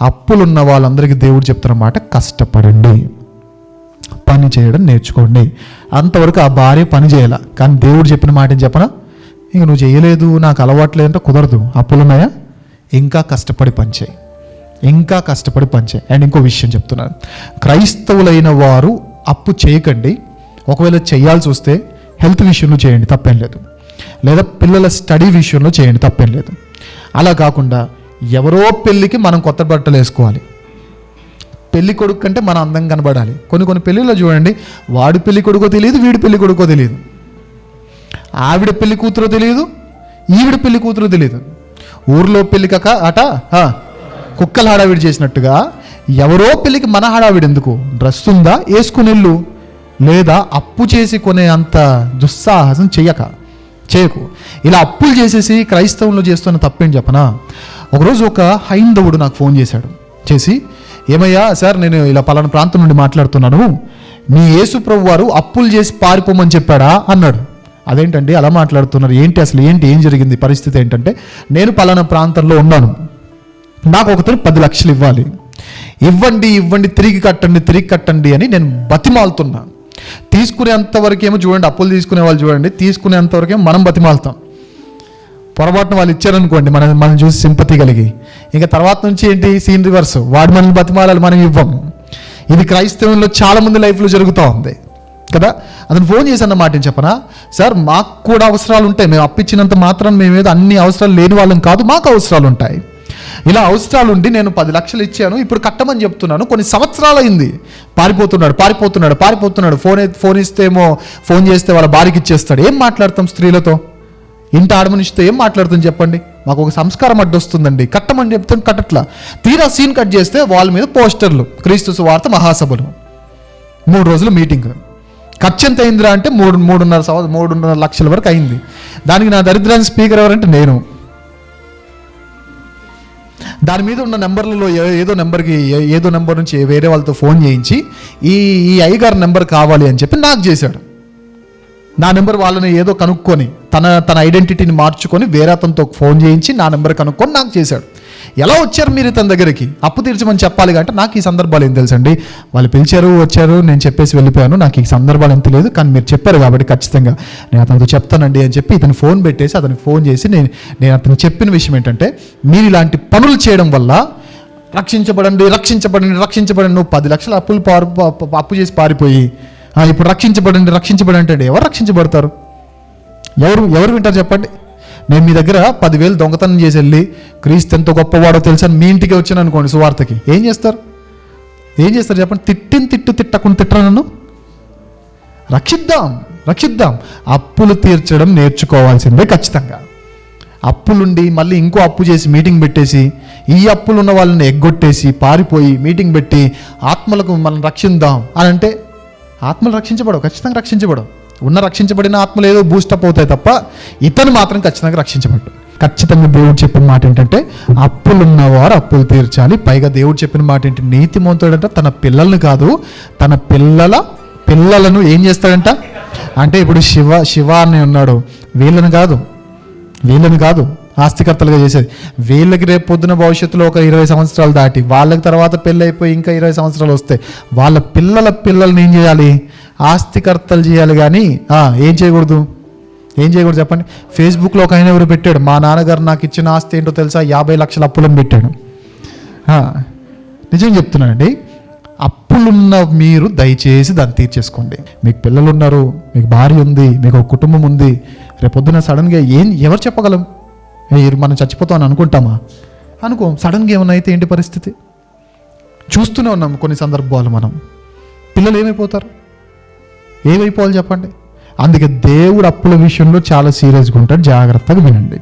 అప్పులున్న వాళ్ళందరికీ దేవుడు చెప్తున్న మాట కష్టపడండి. పని చేయడం నేర్చుకోండి. అంతవరకు ఆ భార్య పని చేయాల. కానీ దేవుడు చెప్పిన మాట ఏం చెప్పనా? ఇంక నువ్వు చేయలేదు నాకు అలవాట్లేదంటే కుదరదు. అప్పులున్నాయా? ఇంకా కష్టపడి పనిచేయి ఇంకా కష్టపడి పనిచేయి అండ్ ఇంకో విషయం చెప్తున్నాను. క్రైస్తవులైన వారు అప్పు చేయకండి. ఒకవేళ చేయాల్సి వస్తే హెల్త్ విషయంలో చేయండి తప్పేం లేదు. లేదా పిల్లల స్టడీ విషయంలో చేయండి తప్పేం లేదు. అలా కాకుండా ఎవరో పెళ్ళికి మనం కొత్త బట్టలు వేసుకోవాలి. పెళ్ళి కొడుకు కంటే మన అందం కనబడాలి. కొన్ని కొన్ని పెళ్ళిళ్ళు చూడండి వాడి పెళ్ళి కొడుకో తెలియదు వీడి పెళ్ళి కొడుకో తెలియదు. ఆవిడ పెళ్ళి కూతురో తెలియదు ఈవిడ పెళ్ళి కూతురో తెలియదు. ఊర్లో పెళ్ళి కక అట కుక్కల హడావిడి చేసినట్టుగా ఎవరో పెళ్ళికి మన హడావిడి ఎందుకు? డ్రెస్ ఉందా వేసుకుని లేదా అప్పు చేసి కొనే అంత దుస్సాహసం చెయ్యక. చేయకు. ఇలా అప్పులు చేసేసి క్రైస్తవంలో చేస్తున్న తప్పేం చెప్పనా? ఒకరోజు ఒక హైందవుడు నాకు ఫోన్ చేశాడు. చేసి ఏమయ్యా సార్ నేను ఇలా పలానా ప్రాంతం నుండి మాట్లాడుతున్నాను. మీ యేసు ప్రభు వారు అప్పులు చేసి పారిపోమని చెప్పాడా? అన్నాడు. అదేంటండి అలా మాట్లాడుతున్నారు? ఏంటి అసలు ఏంటి? ఏం జరిగింది? పరిస్థితి ఏంటంటే నేను పలానా ప్రాంతంలో ఉన్నాను. నాకు ఒకతను పది లక్షలు ఇవ్వాలి. ఇవ్వండి ఇవ్వండి తిరిగి కట్టండి తిరిగి కట్టండి అని నేను బతిమాలుతున్నా. తీసుకునేంతవరకేమో చూడండి అప్పులు తీసుకునే వాళ్ళు చూడండి తీసుకునేంతవరకేమో మనం బతిమాలుతాం. పొరపాటున వాళ్ళు ఇచ్చారనుకోండి మనం మనం చూసి సింపతి కలిగి. ఇంకా తర్వాత నుంచి ఏంటి సీన్ రివర్స్ వాడు మనల్ని బతిమాలాలి మనం ఇవ్వం. ఇది క్రైస్తవంలో చాలా మంది లైఫ్లో జరుగుతూ ఉంది. కదా? అతను ఫోన్ చేసి మాట ఏం చెప్పనా? సార్ మాకు కూడా అవసరాలు ఉంటాయి. మేము అప్పించినంత మాత్రం మేమేదో అన్ని అవసరాలు లేని వాళ్ళం కాదు మాకు అవసరాలు ఉంటాయి. ఇలా అవసరాలు ఉండి నేను పది లక్షలు ఇచ్చాను ఇప్పుడు కట్టమని చెప్తున్నాను. కొన్ని సంవత్సరాలు అయింది పారిపోతున్నాడు పారిపోతున్నాడు పారిపోతున్నాడు. ఫోన్ ఫోన్ ఇస్తేమో ఫోన్ చేస్తే వాళ్ళ భార్యకి ఇచ్చేస్తాడు. ఏం మాట్లాడతాం స్త్రీలతో? ఇంట ఆడమనిస్తే ఏం మాట్లాడుతుంది చెప్పండి? మాకు ఒక సంస్కారం అడ్డొస్తుందండి. కట్టమని చెప్తాను కట్టట్లా. తీరా సీన్ కట్ చేస్తే వాళ్ళ మీద పోస్టర్లు. క్రీస్తు వార్త మహాసభలు. మూడు రోజులు మీటింగ్. ఖర్చు ఎంత అయిందిరా అంటే మూడు మూడున్నర సంవత్సరం మూడున్నర లక్షల వరకు అయింది. దానికి నా దరిద్రానికి స్పీకర్ ఎవరంటే నేను. దాని మీద ఉన్న నెంబర్లలో ఏదో నెంబర్కి ఏ- ఏదో నెంబర్ నుంచి వేరే వాళ్ళతో ఫోన్ చేయించి ఈ ఈ అయ్యగారి నెంబర్ కావాలి అని చెప్పి నాకు చేశాడు. నా నెంబర్ వాళ్ళని ఏదో కనుక్కొని తన తన ఐడెంటిటీని మార్చుకొని వేరే అతనితో ఫోన్ చేయించి నా నెంబర్ కనుక్కొని నాకు చేశాడు. ఎలా వచ్చారు మీరు తన దగ్గరికి? అప్పు తీర్చమని చెప్పాలి అంటే నాకు ఈ సందర్భాలు ఏం తెలుసండి? వాళ్ళు పిలిచారు వచ్చారు నేను చెప్పేసి వెళ్ళిపోయాను. నాకు ఈ సందర్భాలు ఎంత లేదు కానీ మీరు చెప్పారు కాబట్టి ఖచ్చితంగా నేను అతనితో చెప్తానండి అని చెప్పి ఇతను ఫోన్ పెట్టేసి అతనికి ఫోన్ చేసి నేను నేను అతను చెప్పిన విషయం ఏంటంటే మీరు ఇలాంటి పనులు చేయడం వల్ల రక్షించబడండి రక్షించబడండి రక్షించబడండి. నువ్వు పది లక్షల అప్పులు పారు అప్పు చేసి పారిపోయి ఇప్పుడు రక్షించబడండి రక్షించబడండి అంటే ఎవరు రక్షించబడతారు? ఎవరు ఎవరు వింటారు చెప్పండి? నేను మీ దగ్గర పదివేలు దొంగతనం చేసి వెళ్ళి క్రీస్తు ఎంత గొప్పవాడో తెలుసని మీ ఇంటికి వచ్చాను అనుకోండి సువార్తకి. ఏం చేస్తారు? ఏం చేస్తారు చెప్పండి? తిట్టిన తిట్టు తిట్టకుండా తిట్టరా నన్ను? రక్షిద్దాం రక్షిద్దాం. అప్పులు తీర్చడం నేర్చుకోవాల్సిందే ఖచ్చితంగా. అప్పులుండి మళ్ళీ ఇంకో అప్పు చేసి మీటింగ్ పెట్టేసి ఈ అప్పులు ఉన్న వాళ్ళని ఎగ్గొట్టేసి పారిపోయి మీటింగ్ పెట్టి ఆత్మలకు మనం రక్షిద్దాం అని అంటే ఆత్మలు రక్షించబడవు ఖచ్చితంగా రక్షించబడవు. ఉన్న రక్షించబడిన ఆత్మలు ఏదో బూస్టప్ అవుతాయి తప్ప ఇతను మాత్రం ఖచ్చితంగా రక్షించబడ్డు. ఖచ్చితంగా దేవుడు చెప్పిన మాట ఏంటంటే అప్పులున్నవారు అప్పులు తీర్చాలి. పైగా దేవుడు చెప్పిన మాట ఏంటి? నీతి నీతిమంతుడంట తన పిల్లల్ని కాదు తన పిల్లల పిల్లలను ఏం చేస్తాడంట? అంటే ఇప్పుడు శివ శివ అని ఉన్నాడు. వీళ్ళని కాదు వీళ్ళని కాదు ఆస్తికర్తలుగా చేసేది. వీళ్ళకి రేపు పొద్దున భవిష్యత్తులో ఒక ఇరవై సంవత్సరాలు దాటి వాళ్ళకి తర్వాత పెళ్ళి అయిపోయి ఇంకా ఇరవై సంవత్సరాలు వస్తాయి వాళ్ళ పిల్లల పిల్లల్ని ఏం చేయాలి? ఆస్తికర్తలు చేయాలి కానీ ఏం చేయకూడదు? ఏం చేయకూడదు చెప్పండి? ఫేస్బుక్లో ఒక ఆయన ఎవరు పెట్టాడు? మా నాన్నగారు నాకు ఇచ్చిన ఆస్తి ఏంటో తెలుసా? యాభై లక్షల అప్పులను పెట్టాడు. నిజం చెప్తున్నానండి అప్పులున్న మీరు దయచేసి దాన్ని తీర్చేసుకోండి. మీకు పిల్లలు ఉన్నారు మీకు భార్య ఉంది మీకు ఒక కుటుంబం ఉంది. రేపొద్దున సడన్గా ఏం ఎవరు చెప్పగలం? మనం చచ్చిపోతాం అని అనుకుంటామా? అనుకో. సడన్గా ఏమైనా అయితే ఏంటి పరిస్థితి? చూస్తూనే ఉన్నాం కొన్ని సందర్భాలు మనం. పిల్లలు ఏమైపోతారు? ఏమైపోవాలి చెప్పండి? అందుకే దేవుడు అప్పుల విషయంలో చాలా సీరియస్గా ఉంటాడు. జాగ్రత్తగా వినండి.